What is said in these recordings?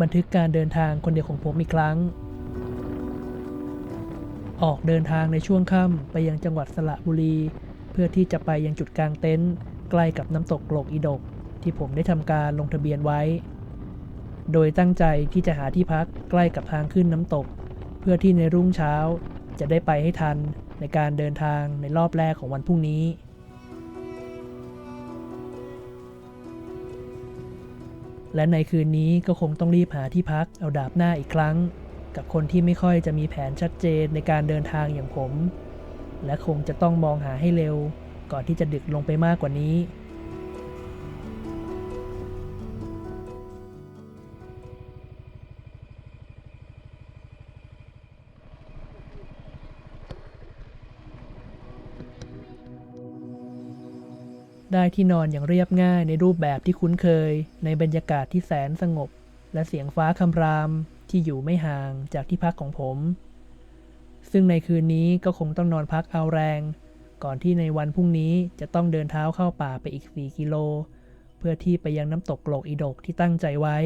บันทึกการเดินทางคนเดียวของผมอีกครั้ง ออกเดินทางในช่วงค่ำไปยังจังหวัดสระบุรี เพื่อที่จะไปยังจุดกลางเต็นท์ใกล้กับน้ำตกโกลกอีดก ที่ผมได้ทำการลงทะเบียนไว้ โดยตั้งใจที่จะหาที่พักใกล้กับทางขึ้นน้ำตก เพื่อที่ในรุ่งเช้าจะได้ไปให้ทันในการเดินทางในรอบแรกของวันพรุ่งนี้ และในคืนนี้ก็คงต้องรีบหาที่พักเอาดาบหน้าอีกครั้ง กับคนที่ไม่ค่อยจะมีแผนชัดเจนในการเดินทางอย่างผม และคงจะต้องมองหาให้เร็ว ก่อนที่จะดึกลงไปมากกว่านี้ ได้ที่นอนอย่างเรียบง่ายในรูปแบบที่คุ้นเคย ในบรรยากาศที่แสนสงบ และเสียงฟ้าคำรามที่อยู่ไม่ห่างจากที่พักของผม ซึ่งในคืนนี้ก็คงต้องนอนพักเอาแรง ก่อนที่ในวันพรุ่งนี้จะต้องเดินเท้าเข้าป่าไปอีก 4 กิโล เพื่อที่ไปยังน้ำตกโกลกอีดกที่ตั้งใจไว้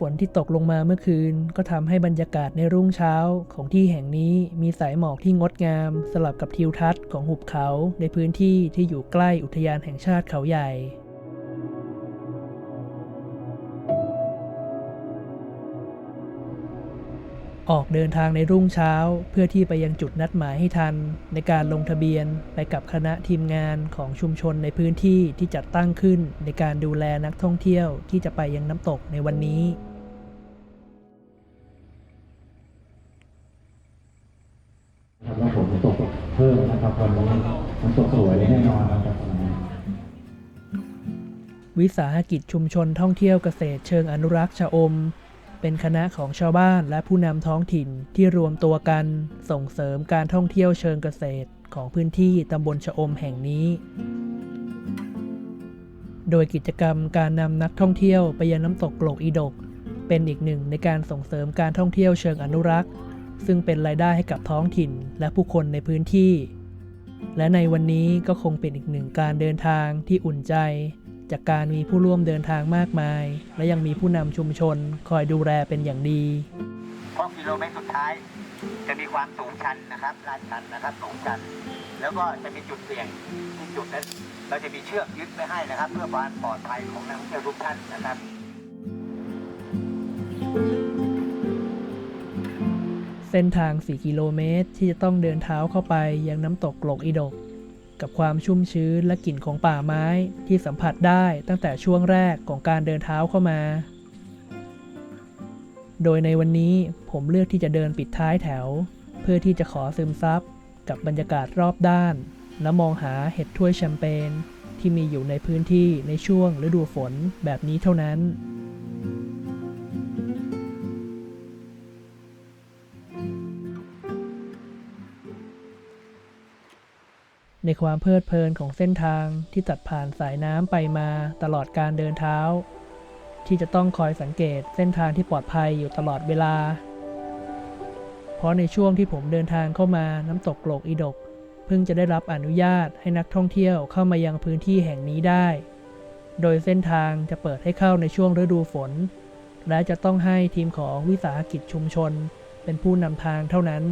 ฝนที่ตกลงมาเมื่อคืน ก็ทำให้บรรยากาศในรุ่งเช้าของที่แห่งนี้มีสายหมอกที่งดงาม สลับกับทิวทัศน์ของหุบเขาในพื้นที่ที่อยู่ใกล้อุทยานแห่งชาติเขาใหญ่ ออกเดินทางในรุ่งเช้าเพื่อที่ไปยังจุดนัดหมายให้ทัน ในการลงทะเบียนไปกับคณะทีมงานของชุมชนในพื้นที่ที่จัดตั้งขึ้นในการดูแลนักท่องเที่ยวที่จะไปยังน้ำตกในวันนี้ ครับว่าฝนจะตกเพิ่มนะครับวันนี้น้ำตกสวยแน่นอนนะครับวิสาหกิจชุมชนท่องเที่ยวเกษตรเชิงอนุรักษ์ชะอม เป็นคณะของชาวบ้านและผู้นำท้องถิ่นที่รวมตัวกันส่งเสริมการท่องเที่ยวเชิงเกษตรของพื้นที่ตำบลชะอมแห่งนี้ โดยกิจกรรมการนำนักท่องเที่ยวไปยังน้ำตกโกลกอีดก เป็นอีกหนึ่งในการส่งเสริมการท่องเที่ยวเชิงอนุรักษ์ ซึ่งเป็นรายได้ให้กับท้องถิ่นและผู้คนในพื้นที่ และในวันนี้ก็คงเป็นอีกหนึ่งการเดินทางที่อุ่นใจ จากการมีผู้ร่วมเดินทางมากมาย และยังมีผู้นำชุมชนคอยดูแลเป็นอย่างดีเพราะกิโลเมตรสุดท้าย จะมีความสูงชันนะครับลาดชันนะครับสูงชัน แล้วก็จะมีจุดเสี่ยงที่จุดนั้นเราจะมีเชือกยึดไม่ให้นะครับ เพื่อความปลอดภัยของนักท่องเที่ยวทุกท่านนะครับ เส้นทาง 4 กิโลเมตร ที่จะต้องเดินเท้าเข้าไปยังน้ำตกโกลกอีดก กับความชุ่มชื้นและกลิ่นของป่าไม้ที่สัมผัสได้ตั้งแต่ช่วงแรกของการเดินเท้าเข้ามา โดยในวันนี้ผมเลือกที่จะเดินปิดท้ายแถว เพื่อที่จะขอซึมซับกับบรรยากาศรอบด้าน และมองหาเห็ดถ้วยแชมเปญที่มีอยู่ในพื้นที่ในช่วงฤดูฝนแบบนี้เท่านั้น ในความเพลิดเพลินของเส้นทางที่ตัดผ่านสายน้ำไปมาตลอดการเดินเท้า ที่จะต้องคอยสังเกตเส้นทางที่ปลอดภัยอยู่ตลอดเวลา เพราะในช่วงที่ผมเดินทางเข้ามาน้ำตกโกลกอีดก เพิ่งจะได้รับอนุญาตให้นักท่องเที่ยวเข้ามายังพื้นที่แห่งนี้ได้ โดยเส้นทางจะเปิดให้เข้าในช่วงฤดูฝน และจะต้องให้ทีมของวิสาหกิจชุมชน เป็นผู้นำทางเท่านั้น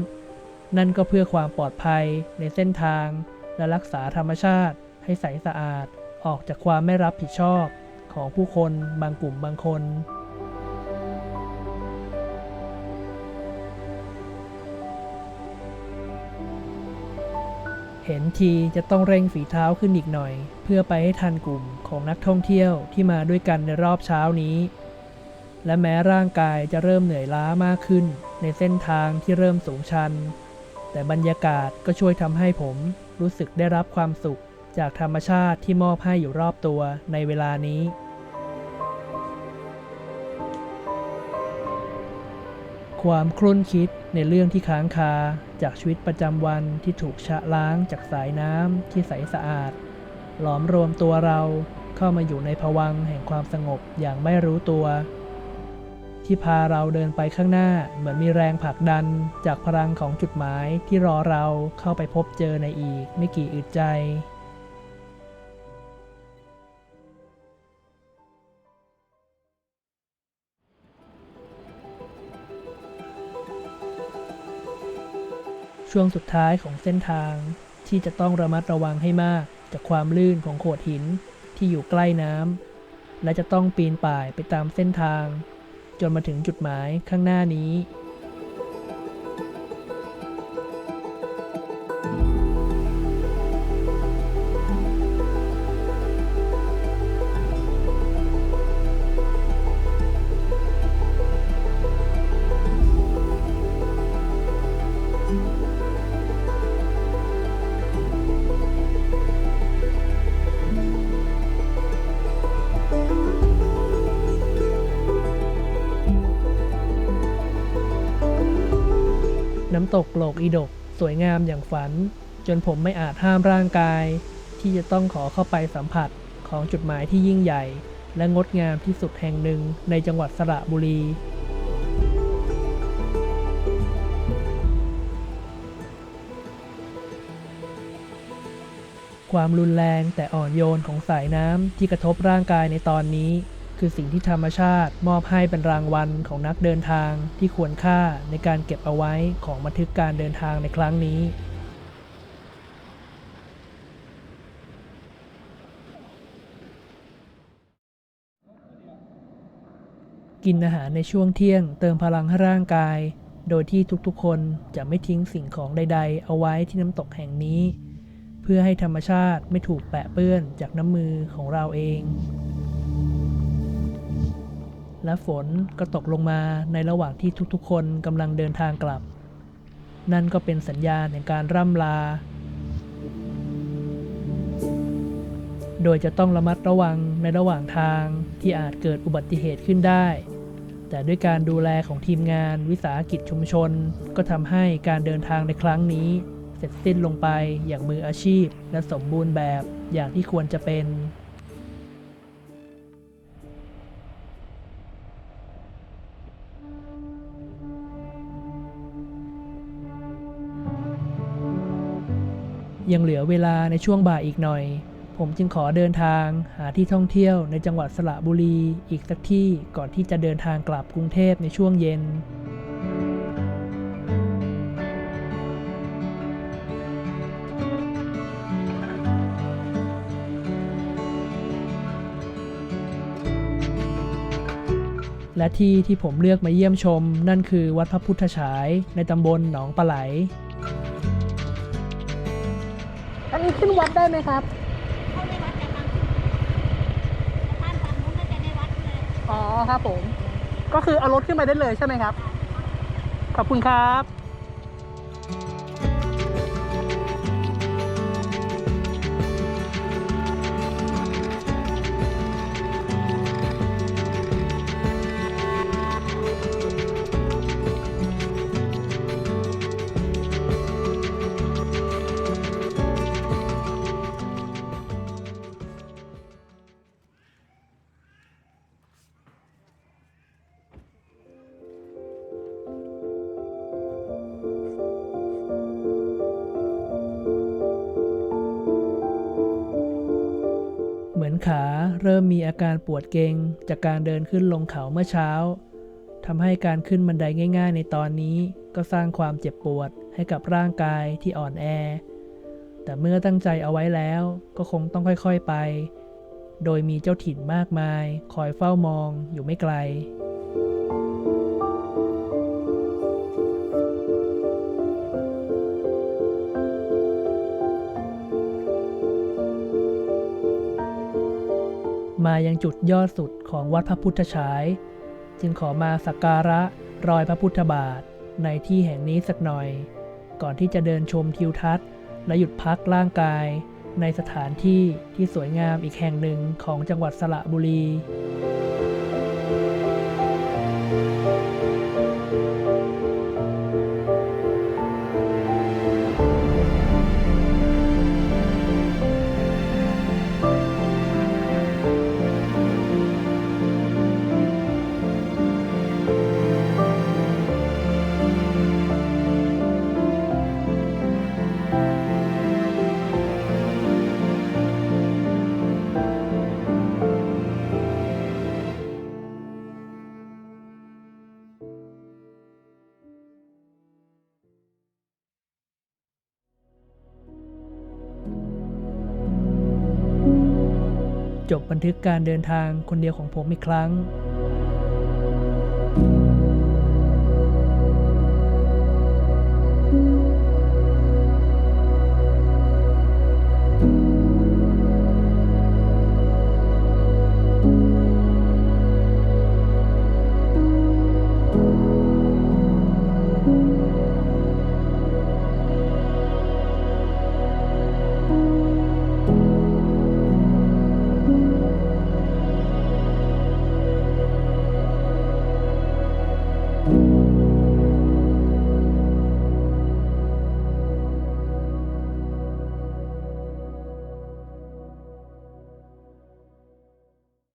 นั่นก็เพื่อความปลอดภัยในเส้นทาง และรักษาธรรมชาติให้ใสสะอาดออกจากความไม่รับผิดชอบของผู้คนบางกลุ่มบางคน เห็นทีจะต้องเร่งฝีเท้าขึ้นอีกหน่อย เพื่อไปให้ทันกลุ่มของนักท่องเที่ยวที่มาด้วยกันในรอบเช้านี้ และแม้ร่างกายจะเริ่มเหนื่อยล้ามากขึ้นในเส้นทางที่เริ่มสูงชัน แต่บรรยากาศก็ช่วยทำให้ผมรู้สึกได้รับความสุข จากธรรมชาติที่มอบให้อยู่รอบตัวในเวลานี้ความครุ่นคิดในเรื่องที่ค้างคาจากชีวิตประจำวันที่ถูกชะล้างจากสายน้ำที่ใสสะอาด หลอมรวมตัวเราเข้ามาอยู่ในภวังแห่งความสงบอย่างไม่รู้ตัว ที่พาเราเดินไปข้างหน้า เหมือนมีแรงผลักดัน จากพลังของจุดหมายที่รอเราเข้าไปพบเจอในอีก ไม่กี่อึดใจช่วงสุดท้ายของเส้นทางที่จะต้องระมัดระวังให้มาก จากความลื่นของโขดหินที่อยู่ใกล้น้ำและจะต้องปีนป่ายไปตามเส้นทาง จนมาถึงจุดหมายข้างหน้านี้ ตกโลกอีดก สวยงามอย่างฝัน จนผมไม่อาจห้ามร่างกาย ที่จะต้องขอเข้าไปสัมผัสของจุดหมายที่ยิ่งใหญ่ และงดงามที่สุดแห่งหนึ่งในจังหวัดสระบุรี ความรุนแรงแต่อ่อนโยนของสายน้ำที่กระทบร่างกายในตอนนี้ คือสิ่งที่ธรรมชาติมอบให้เป็นรางวัลของนักเดินทางที่ควรค่าในการเก็บเอาไว้ของบันทึกการเดินทางในครั้งนี้กินอาหารในช่วงเที่ยงเติมพลังให้ร่างกาย โดยที่ทุกๆ คนจะไม่ทิ้งสิ่งของใด ๆ เอาไว้ที่น้ำตกแห่งนี้ เพื่อให้ธรรมชาติไม่ถูกแปะเปื้อนจากน้ำมือของเราเอง และฝนก็ตกลงมาในระหว่างที่ทุกๆ คนกำลังเดินทางกลับ นั่นก็เป็นสัญญาณแห่งการร่ำลา โดยจะต้องระมัดระวังในระหว่างทางที่อาจเกิดอุบัติเหตุขึ้นได้ แต่ด้วยการดูแลของทีมงานวิสาหกิจชุมชน ก็ทำให้การเดินทางในครั้งนี้ เสร็จสิ้นลงไปอย่างมืออาชีพและสมบูรณ์แบบอย่างที่ควรจะเป็น ยังเหลือเวลาในช่วงบ่ายอีกหน่อย ผมจึงขอเดินทาง หาที่ท่องเที่ยวในจังหวัดสระบุรีอีกสักที่ก่อนที่จะเดินทางกลับกรุงเทพในช่วงเย็นและที่ที่ผมเลือกมาเยี่ยมชม นั่นคือวัดพระพุทธฉายในตำบลหนองปลาไหล นี้ขึ้นวัดได้ไหมครับ เข้าในวัดจะทำบ้านฝั่งนู้นก็จะในวัดเลยอ๋อครับผม ก็คือเอารถขึ้นไปได้เลยใช่ไหมครับ ขอบคุณครับ ริ่มมีอาการปวดเกร็งจากการเดินขึ้นลงเขาเมื่อเช้าทำให้การขึ้นบันไดง่าย ๆ ในตอนนี้ก็สร้างความเจ็บปวดให้กับร่างกายที่อ่อนแอ แต่เมื่อตั้งใจเอาไว้แล้วก็คงต้องค่อยๆไป โดยมีเจ้าถิ่นมากมาย คอยเฝ้ามองอยู่ไม่ไกล มายังจุดยอดสุดของวัดพระพุทธฉาย จึงขอมาสักการะรอยพระพุทธบาทในที่แห่งนี้สักหน่อย ก่อนที่จะเดินชมทิวทัศน์ และหยุดพักร่างกาย ในสถานที่ที่สวยงามอีกแห่งหนึ่งของจังหวัดสระบุรี จบบันทึกการเดินทางคนเดียวของผมอีกครั้ง